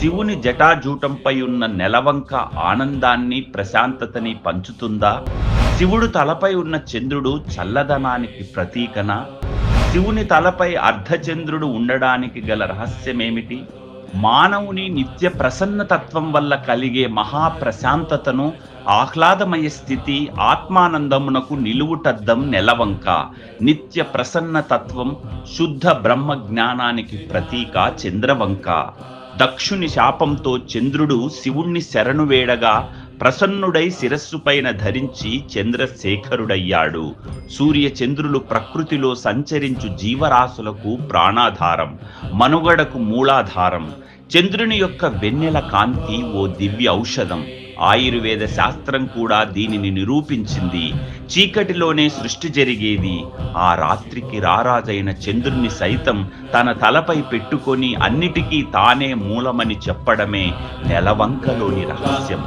శివుని జటాజూటంపై ఉన్న నెలవంక ఆనందాన్ని ప్రశాంతతని పంచుతుందా? శివుడు తలపై ఉన్న చంద్రుడు చల్లదనానికి ప్రతీకన? శివుని తలపై అర్ధచంద్రుడు ఉండడానికి గల రహస్యమేమిటి? మానవుని నిత్య ప్రసన్నతత్వం వల్ల కలిగే మహాప్రశాంతతను ఆహ్లాదమయ స్థితి ఆత్మానందమునకు నిలువుటద్దం నెలవంక. నిత్య ప్రసన్నతత్వం శుద్ధ బ్రహ్మ జ్ఞానానికి ప్రతీక చంద్రవంక. దక్షుని శాపంతో చంద్రుడు శివుణ్ణి శరణు వేడగా ప్రసన్నుడై శిరస్సుపైన ధరించి చంద్రశేఖరుడయ్యాడు. సూర్య చంద్రులు ప్రకృతిలో సంచరించు జీవరాశులకు ప్రాణాధారం మనుగడకు మూలాధారం. చంద్రుని యొక్క వెన్నెల కాంతి ఓ దివ్య ఔషధం. ఆయుర్వేద శాస్త్రం కూడా దీనిని నిరూపించింది. చీకటిలోనే సృష్టి జరిగేది. ఆ రాత్రికి రారాజైన చంద్రుణ్ణి సైతం తన తలపై పెట్టుకొని అన్నిటికీ తానే మూలమని చెప్పడమే నెలవంకలోని రహస్యం.